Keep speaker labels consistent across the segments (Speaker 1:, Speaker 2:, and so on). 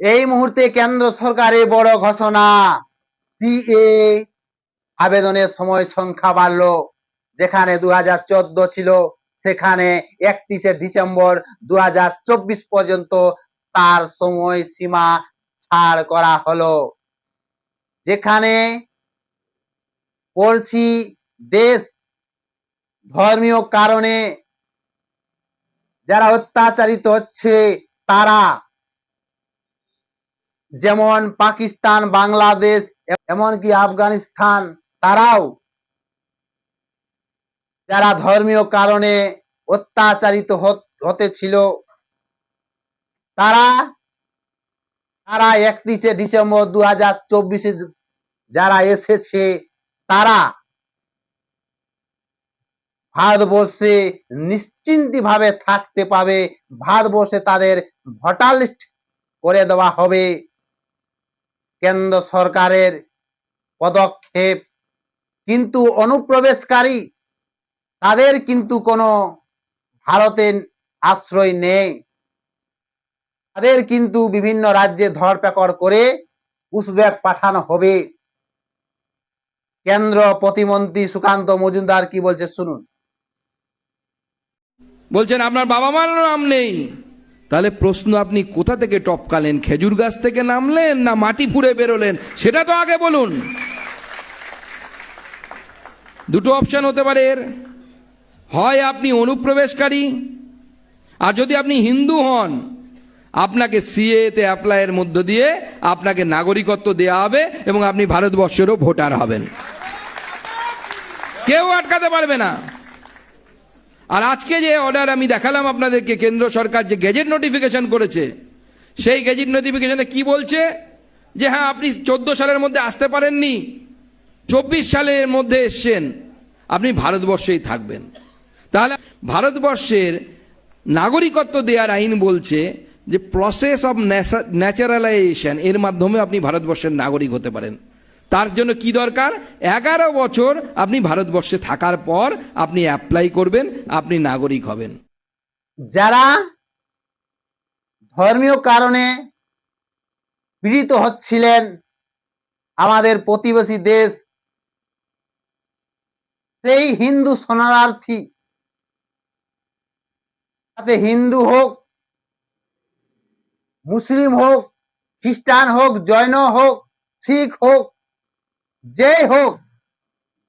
Speaker 1: এই মুহূর্তে কেন্দ্র সরকারের বড় ঘোষণা। সিএ আবেদনের সময় সংখ্যা বাড়লো। যেখানে দু ছিল, সেখানে একত্রিশে ডিসেম্বর দু পর্যন্ত তার সময় সীমা ছাড় করা হলো। যেখানে পড়শি দেশ ধর্মীয় কারণে যারা অত্যাচারিত হচ্ছে, তারা যেমন পাকিস্তান, বাংলাদেশ, এমনকি আফগানিস্তান, তারাও যারা ধর্মীয় কারণে অত্যাচারিত হতে ছিল, তারা তারা একত্রিশে ডিসেম্বর দু হাজার চব্বিশে যারা এসেছে, তারা ভারতবর্ষে নিশ্চিন্তি ভাবে থাকতে পাবে। ভারতবর্ষে তাদের ভোটার লিস্ট করে দেওয়া হবে। কেন্দ্র সরকারের পদক্ষেপ কিন্তু অনুপ্রবেশকারী, তাদের কিন্তু কোনো ভারতের আশ্রয় নেই। তাদের কিন্তু বিভিন্ন রাজ্যে ধরপাকড় করে পুষব্যাক পাঠানো হবে। কেন্দ্র প্রতিমন্ত্রী সুকান্ত মজুমদার কি বলছে শুনুন।
Speaker 2: বলছেন, আপনার বাবা মার নাম নেই। তাহলে প্রশ্ন আপনি কোথা থেকে টপকালেন? খেজুর গাছ থেকে নামলেন না মাটি ফুঁড়ে বেরোলেন? সেটা তো আগে বলুন। দুটো অপশন হতে পারে এর। হয় আপনি অনুপ্রবেশকারী, আর যদি আপনি হিন্দু হন, আপনাকে সিএতে অ্যাপ্লাইয়ের মধ্য দিয়ে আপনাকে নাগরিকত্ব দেওয়া হবে এবং আপনি ভারতবর্ষেরও ভোটার হবেন। কেউ আটকাতে পারবে না। আর আজকে যে অর্ডার আমি দেখালাম আপনাদেরকে, কেন্দ্র সরকার যে গেজেট নোটিফিকেশন করেছে, সেই গেজেট নোটিফিকেশনে কি বলছে? যে হ্যাঁ আপনি চোদ্দ সালের মধ্যে আসতে পারেননি, চব্বিশ সালের মধ্যে এসছেন, আপনি ভারতবর্ষেই থাকবেন। তাহলে ভারতবর্ষের নাগরিকত্ব দেওয়ার আইন বলছে যে প্রসেস অফ ন্যাচারালাইজেশন এর মাধ্যমে আপনি ভারতবর্ষের নাগরিক হতে পারেন। তার জন্য কি দরকার? এগারো বছর আপনি ভারতবর্ষে থাকার পর আপনি অ্যাপ্লাই করবেন, আপনি নাগরিক হবেন।
Speaker 1: যারা ধর্মীয় কারণে পীড়িত হচ্ছিলেন, আমাদের প্রতিবেশী দেশ, সেই হিন্দু শরণার্থী তাতে হিন্দু হোক, মুসলিম হোক, খ্রিস্টান হোক, জৈন হোক, শিখ হোক যেই হোক,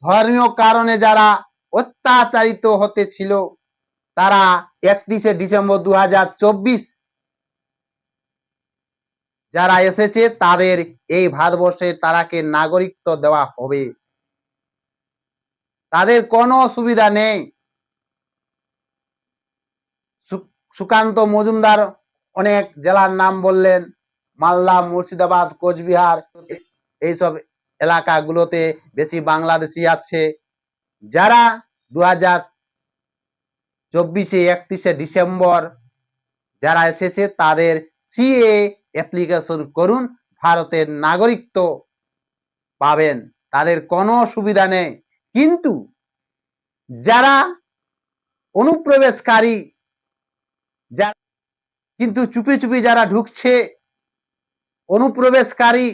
Speaker 1: ধর্মীয় কারণে যারা অত্যাচারিত হতে ছিল, তারা একত্রিশে ডিসেম্বর দু যারা এসেছে, তাদের এই ভারতবর্ষে তারাকে নাগরিকত্ব দেওয়া হবে। তাদের কোনো অসুবিধা নেই। সুকান্ত মজুমদার অনেক জেলার নাম বললেন, মালদা, মুর্শিদাবাদ, কোচবিহার এইসব এলাকাগুলোতে বেশি বাংলাদেশি আছে। যারা দু হাজার চব্বিশে একত্রিশে ডিসেম্বর যারা এসেছে, তাদের সিএ অ্যাপ্লিকেশন করুন, ভারতের নাগরিকত্ব পাবেন। তাদের কোনো অসুবিধা নেই। কিন্তু যারা অনুপ্রবেশকারী যারা কিন্তু চুপি চুপি যারা ঢুকছে, অনুপ্রবেশকারী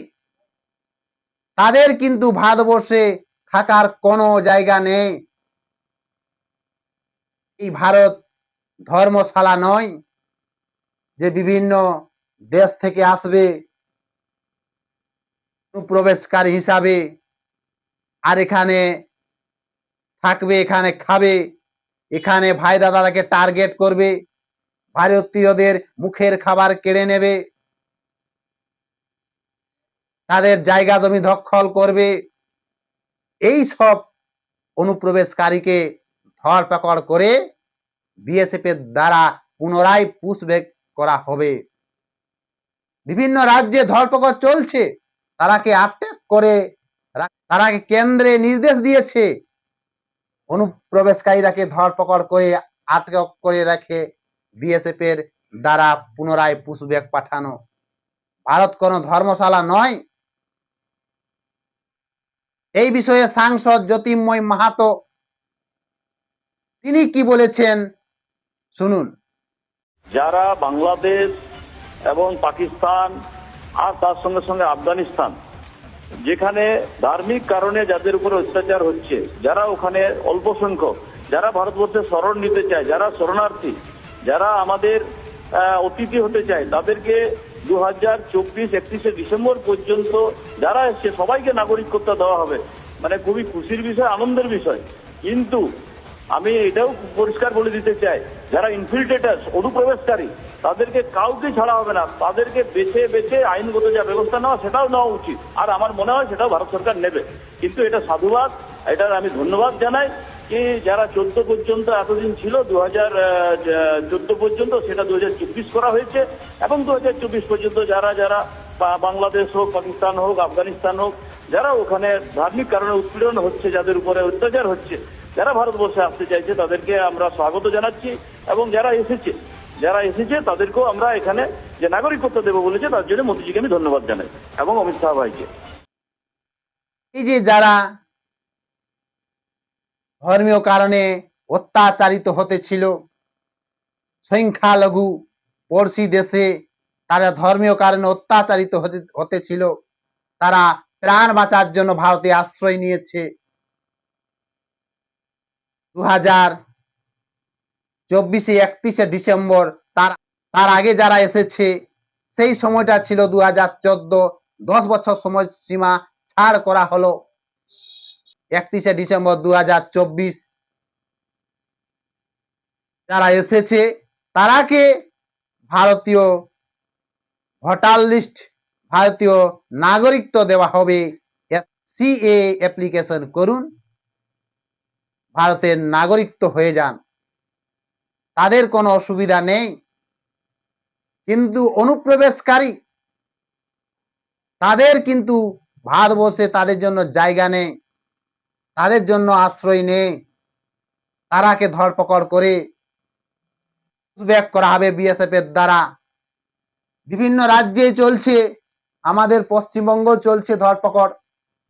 Speaker 1: তাদের কিন্তু ভারতবর্ষে থাকার কোনো জায়গা নেই। এই ভারত ধর্মশালা নয়, যে বিভিন্ন দেশ থেকে আসবে, অনুপ্রবেশকারী হিসাবে, আর এখানে থাকবে, এখানে খাবে, এখানে ভাই দাদাকে টার্গেট করবে, ভারতীয়দের মুখের খাবার কেড়ে নেবে। তাদের জায়গা জমি দখল করবে। এই সব অনুপ্রবেশকারীকে ধরপাকড় করে বিএসএফ এর দ্বারা পুনরায় পুষব্যাক করা হবে। বিভিন্ন রাজ্যে ধরপাকড় চলছে। তারাকে আটক করে, তারাকে কেন্দ্রে নির্দেশ দিয়েছে। অনুপ্রবেশকারীরাকে ধরপকড় করে, আটক করে রাখে বিএসএফ এর দ্বারা পুনরায় পুষব্যাক পাঠানো। ভারত কোনো ধর্মশালা নয়। এই বিষয়ে সাংসদ জ্যোতির্ময় মাহাতো, তিনি কি বলেছেন? শুনুন।
Speaker 3: যারা বাংলাদেশ এবং পাকিস্তান আর তার সঙ্গে সঙ্গে আফগানিস্তান, যেখানে ধার্মিক কারণে যাদের উপর অত্যাচার হচ্ছে, যারা ওখানে অল্প সংখ্যক, যারা ভারতবর্ষে শরণ নিতে চায়, যারা শরণার্থী, যারা আমাদের অতিথি হতে চায়, তাদেরকে দু হাজার চব্বিশ একত্রিশে ডিসেম্বর পর্যন্ত যারা এসছে, সবাইকে নাগরিকত্ব দেওয়া হবে। মানে খুবই খুশির বিষয়, আনন্দের বিষয়। কিন্তু আমি এটাও পরিষ্কার বলে দিতে চাই, যারা ইনফিল্ট্রেটার্স অনুপ্রবেশকারী, তাদেরকে কাউকে ছাড়া হবে না। তাদেরকে বেছে বেছে আইনগত যা ব্যবস্থা নেওয়া, সেটাও নেওয়া উচিত। আর আমার মনে হয় সেটাও ভারত সরকার নেবে। কিন্তু এটা সাধুবাদ, এটার আমি ধন্যবাদ জানাই। যে যারা চোদ্দ পর্যন্ত এতদিন ছিল, দু হাজার চোদ্দ পর্যন্ত, সেটা দু চব্বিশ করা হয়েছে। এবং দু চব্বিশ পর্যন্ত যারা যারা বাংলাদেশ হোক, পাকিস্তান হোক, আফগানিস্তান হোক, যারা ওখানে ধার্মিক কারণে উৎপীড়ন হচ্ছে, যাদের উপরে অত্যাচার হচ্ছে, যারা ভারতবর্ষে আসতে চাইছে, তাদেরকে আমরা স্বাগত জানাচ্ছি। এবং যারা এসেছে যারা এসেছে, তাদেরকেও আমরা এখানে যে নাগরিকত্ব দেবো বলেছে, তার জন্য মোদীজিকে আমি ধন্যবাদ জানাই। এবং অমিত শাহ ভাইকে।
Speaker 1: এই যে যারা ধর্মীয় কারণে অত্যাচারিত হতেছিল সংখ্যালঘু পড়শি দেশে তারা ধর্মীয় কারণে অত্যাচারিত হতে হতেছিল তারা প্রাণ বাঁচার জন্য ভারতে আশ্রয় নিয়েছে। দু হাজার চব্বিশে একত্রিশে ডিসেম্বর তার তার আগে যারা এসেছে, সেই সময়টা ছিল দু হাজার চোদ্দ। দশ বছর সময় সীমা ছাড় করা হলো। একত্রিশে ডিসেম্বর দু যারা এসেছে, তারাকে ভারতীয় ভোটার লিস্ট, ভারতীয় নাগরিকত্ব দেওয়া হবে। সিএ অ্যাপ্লিকেশন করুন। ভারতের নাগরিকত্ব হয়ে যান। তাদের কোনো অসুবিধা নেই। কিন্তু অনুপ্রবেশকারী, তাদের কিন্তু ভারতবর্ষে তাদের জন্য জায়গা নেই। তাদের জন্য আশ্রয় নেই তারাকে ধরপকড় করে করা হবে বিএসএফ এর দ্বারা। বিভিন্ন রাজ্যে চলছে, আমাদের পশ্চিমবঙ্গ চলছে ধরপকড়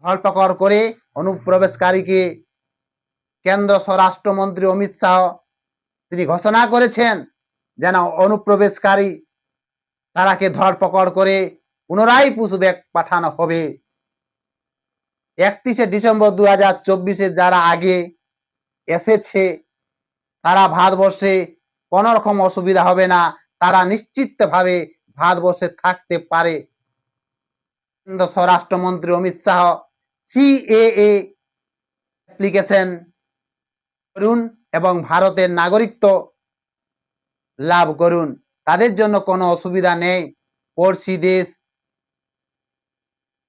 Speaker 1: ধরপকড় করে অনুপ্রবেশকারীকে কেন্দ্র স্বরাষ্ট্রমন্ত্রী অমিত শাহ তিনি ঘোষণা করেছেন যেন অনুপ্রবেশকারী তারাকে ধরপকড় করে পুনরায় পুষব্যাক পাঠানো হবে। একত্রিশে ডিসেম্বর দু হাজার চব্বিশে যারা আগে এসেছে, তারা ভারতবর্ষে কোনো রকম অসুবিধা হবে না। তারা নিশ্চিতভাবে ভারতবর্ষে থাকতে পারে। স্বরাষ্ট্রমন্ত্রী অমিত শাহ সিএএ অ্যাপ্লিকেশন করুন এবং ভারতের নাগরিকত্ব লাভ করুন। তাদের জন্য কোনো অসুবিধা নেই। পড়শি দেশ,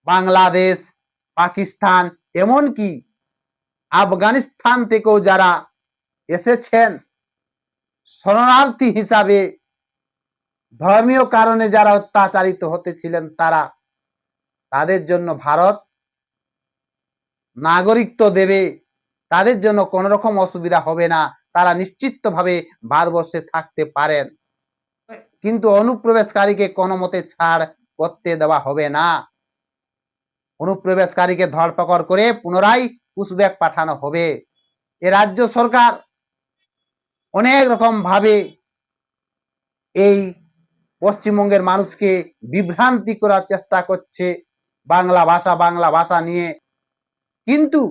Speaker 1: বাংলাদেশ পাকিস্তান, এমনকি আফগানিস্তান থেকেও যারা এসেছেন, শরণার্থী হিসাবে ধর্মীয় কারণে যারা অত্যাচারিত হতেছিলেন তারা তাদের জন্য ভারত নাগরিকত্ব দেবে। তাদের জন্য কোনো রকম অসুবিধা হবে না। তারা নিশ্চিতভাবে ভারতবর্ষে থাকতে পারেন। কিন্তু অনুপ্রবেশকারীকে কোনো মতে ছাড় করতে দেওয়া হবে না। অনুপ্রবেশকারীকে ধরপকড় করে পুনরায় পুষব্যাক পাঠানো হবে। এ রাজ্য সরকার অনেক রকম ভাবে এই পশ্চিমবঙ্গের মানুষকে বিভ্রান্তি করার চেষ্টা করছে বাংলা ভাষা বাংলা ভাষা নিয়ে। কিন্তু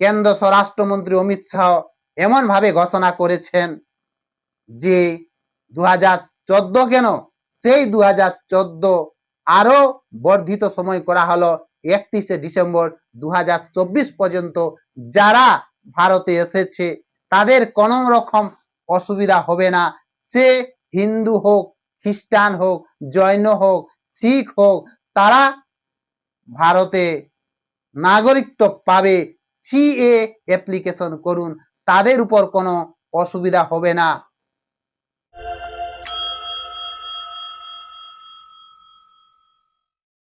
Speaker 1: কেন্দ্র স্বরাষ্ট্রমন্ত্রী অমিত শাহ এমন ভাবে ঘোষণা করেছেন যে দু চোদ্দ কেন? সেই দু চোদ্দ আরও বর্ধিত সময় করা হলো। একত্রিশে ডিসেম্বর দু হাজার চব্বিশ পর্যন্ত যারা ভারতে এসেছে, তাদের কোনো রকম অসুবিধা হবে না। সে হিন্দু হোক, খ্রিস্টান হোক, জৈন হোক, শিখ হোক, তারা ভারতে নাগরিকত্ব পাবে। সিএ অ্যাপ্লিকেশন করুন, তাদের উপর কোনো অসুবিধা হবে না।